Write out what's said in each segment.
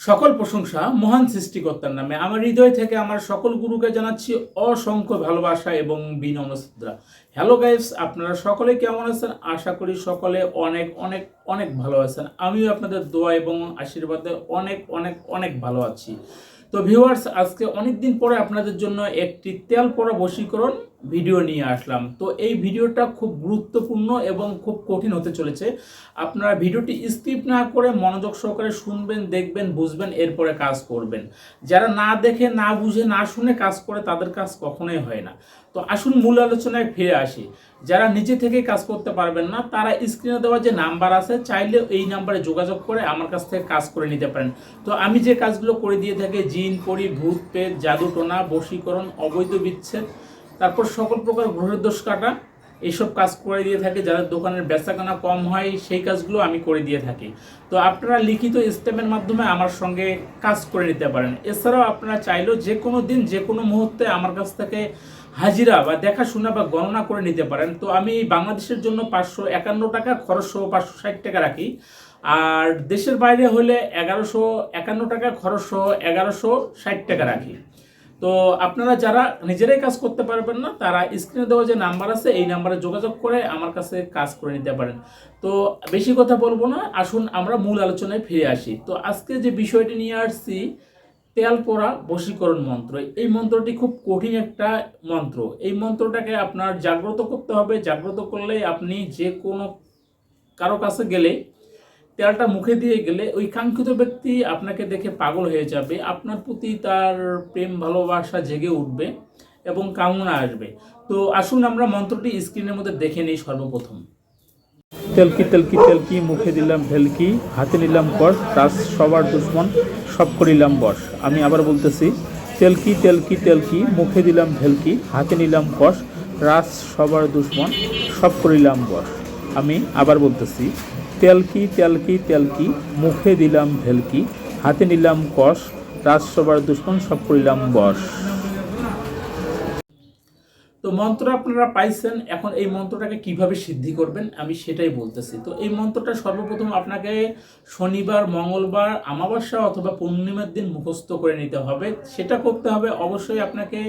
সকল প্রশংসা মহান সৃষ্টিকর্তার নামে। আমার হৃদয় থেকে আমার সকল গুরুকে জানাচ্ছি অসংখ্য ভালোবাসা এবং বিনম্র শ্রদ্ধা হ্যালো গাইস আপনারা সকলে কেমন আছেন? আশা করি সকলে অনেক অনেক অনেক ভালো আছেন। আমিও আপনাদের দোয়া এবং আশীর্বাদে অনেক অনেক অনেক ভালো আছি। তো ভিউয়ার্স আজকে অনেক দিন পরে আপনাদের জন্য একটি তেল পড়া বশীকরণ ভিডিও নিয়ে আসলাম। তো এই ভিডিওটা খুব গুরুত্বপূর্ণ এবং খুব কঠিন হতে চলেছে। আপনারা ভিডিওটি স্কিপ না করে মনোযোগ সহকারে শুনবেন, দেখবেন, বুঝবেন, এরপরে কাজ করবেন। যারা না দেখে, না বুঝে, না শুনে কাজ করে, তাদের কাজ কখনোই হয় না। তো আসুন মূল আলোচনায় ফিরে আসি। যারা নিজে থেকে কাজ করতে পারবেন না, তারা স্ক্রিনে দেওয়া যে নাম্বার আছে, চাইলে এই নাম্বারে যোগাযোগ করে আমার কাছ থেকে কাজ করে নিতে পারেন। তো আমি যে কাজগুলো করে দিয়ে থাকি, জিন, পরি, ভূত, পেট, জাদু, টোনা, বশীকরণ, অবৈধ বিচ্ছেদ তারপর সকল প্রকার গ্রহের দোষ কাটা, এইসব কাজ করে দিয়ে থাকে। যাদের দোকানের বেচাকেনা কম হয়, সেই কাজগুলো আমি করে দিয়ে থাকি। তো আপনারা লিখিত স্টেপের মাধ্যমে আমার সঙ্গে কাজ করে নিতে পারেন। এছাড়াও আপনারা চাইলেও যে কোনো দিন, যে কোনো মুহূর্তে আমার কাছ থেকে হাজিরা বা দেখাশোনা বা গণনা করে নিতে পারেন। তো আমি বাংলাদেশের জন্য পাঁচশো একান্ন টাকা খরচ সহ পাঁচশো ষাট টাকা রাখি। আর দেশের বাইরে হলে এগারোশো একান্ন টাকা খরচ সহ এগারোশো ষাট টাকা রাখি। তো আপনারা যারা নিজেরাই কাজ করতে পারবেন না, তারা স্ক্রিনে দেওয়া যে নাম্বার আছে, এই নাম্বারে যোগাযোগ করে আমার কাছে কাজ করে নিতে পারেন। তো বেশি কথা বলব না, আসুন আমরা মূল আলোচনায় ফিরে আসি। তো আজকে যে বিষয়টি নিয়ে আসছি, তেল পোড়া বশীকরণ মন্ত্র। এই মন্ত্রটি খুব কঠিন একটা মন্ত্র। এই মন্ত্রটাকে আপনার জাগ্রত করতে হবে। জাগ্রত করলে আপনি যে কোনো কারও কাছে গেলে তেলটা মুখে দিয়ে গেলে ওই কাঙ্ক্ষিত ব্যক্তি আপনাকে দেখে পাগল হয়ে যাবে। আপনার প্রতি তার প্রেম, ভালোবাসা জেগে উঠবে এবং কামনা আসবে। তো আসুন আমরা মন্ত্রটি স্ক্রিনের মধ্যে দেখে নিই সর্বপ্রথম। তেলকি তেলকি তেলকি, মুখে দিলাম ভেলকি, হাতে নিলাম কর রাস সবার দুশ্মন, সব করিলাম বস আমি আবার বলতেছি, তেলকি তেলকি তেলকি, মুখে দিলাম ভেলকি, হাতে নিলাম কষ রাস, সবার দুশ্মন, সব করিলাম বস আমি আবার বলতেছি, তেলকি তেলকি তেলকি, মুখে দিলাম ভেলকি, হাতে নিলাম কষ রাস সবার দুশ্মন সব করিলাম বস তো মন্ত্র আপনারা পাইছেন, এখন এই মন্ত্রটাকে কীভাবে সিদ্ধি করবেন আমি সেটাই বলতেছি। তো এই মন্ত্রটা সর্বপ্রথম আপনাকে শনিবার, মঙ্গলবার আমাবস্যা অথবা পূর্ণিমার দিন মুখস্থ করে নিতে হবে। সেটা করতে হবে অবশ্যই আপনাকে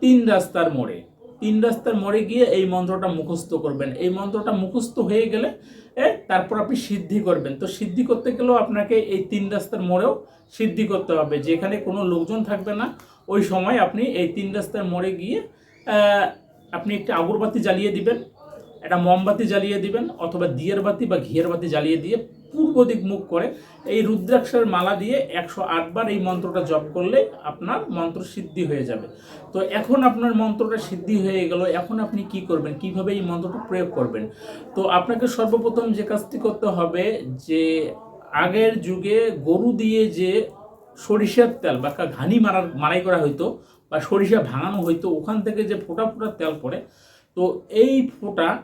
তিন রাস্তার মোড়ে। তিন রাস্তার মোড়ে গিয়ে এই মন্ত্রটা মুখস্থ করবেন। এই মন্ত্রটা মুখস্থ হয়ে গেলে তারপর আপনি সিদ্ধি করবেন। তো সিদ্ধি করতে গেলেও আপনাকে এই তিন রাস্তার মোড়েও সিদ্ধি করতে হবে। যেখানে কোনো লোকজন থাকবে না, ওই সময় আপনি এই তিন রাস্তার মোড়ে গিয়ে আপনি একটি আগরবাতি জ্বালিয়ে দিবেন। একটা মোমবাতি জ্বালিয়ে দিবেন অথবা দিয়ের বাতি বা ঘিয়ের বাতি জ্বালিয়ে দিয়ে পূর্ব দিক মুখ করে এই রুদ্রাক্ষের মালা দিয়ে একশো আটবার এই মন্ত্রটা জপ করলে আপনার মন্ত্র সিদ্ধি হয়ে যাবে। তো এখন আপনার মন্ত্রটা সিদ্ধি হয়ে গেল, এখন আপনি কি করবেন? কীভাবে এই মন্ত্রটা প্রয়োগ করবেন? তো আপনাকে সর্বপ্রথম যে কাজটি করতে হবে যে আগের যুগে গরু দিয়ে যে সরিষার তেল বা ঘানি মারার, মারাই করা হইতো বা সরিষা ভাঙানো হইতো, ওখান থেকে যে ফোঁটা ফোঁটা তেল পড়ে তো এই ফোঁটা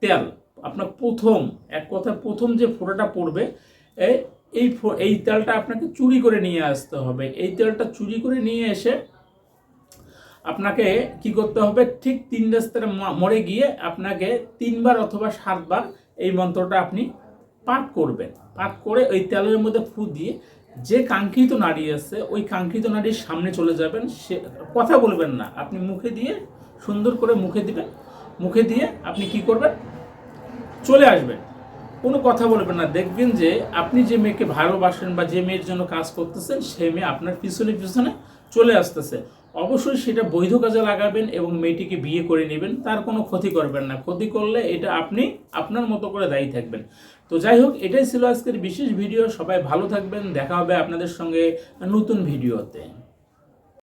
তেল, আপনার প্রথম, এক কথা প্রথম যে ফোঁটাটা পড়বে এই এই তেলটা আপনাকে চুরি করে নিয়ে আসতে হবে। এই তেলটা চুরি করে নিয়ে এসে আপনাকে কি করতে হবে? ঠিক তিন রাস্তার ম- মোড়ে গিয়ে আপনাকে তিনবার অথবা সাতবার এই মন্ত্রটা আপনি পাঠ করবেন। পাঠ করে ওই তেলের মধ্যে ফু দিয়ে যে কাঙ্ক্ষিত নারী আছে, ওই কাঙ্ক্ষিত নারীর সামনে চলে যাবেন। সে, কথা বলবেন না। আপনি মুখে দিয়ে সুন্দর করে মুখে দিবেন। মুখে দিয়ে আপনি কি করবেন? চলে আসবেন। কোনো কথা বলবেন না। দেখবেন যে আপনি যে মেয়েকে ভালোবাসেন বা যে মেয়ের জন্য কাজ করতেছেন, সে মেয়ে আপনার পিছনে পিছনে চলে আসতেছে। অবশ্যই সেটা বৈধ কাজে লাগাবেন এবং মেয়েটিকে বিয়ে করে নেবেন। তার কোনো ক্ষতি করবেন না। ক্ষতি করলে এটা আপনি আপনার মতো করে দায়ী থাকবেন। তো যাই হোক, এটাই ছিল আজকের বিশেষ ভিডিও। সবাই ভালো থাকবেন। দেখা হবে আপনাদের সঙ্গে নতুন ভিডিওতে।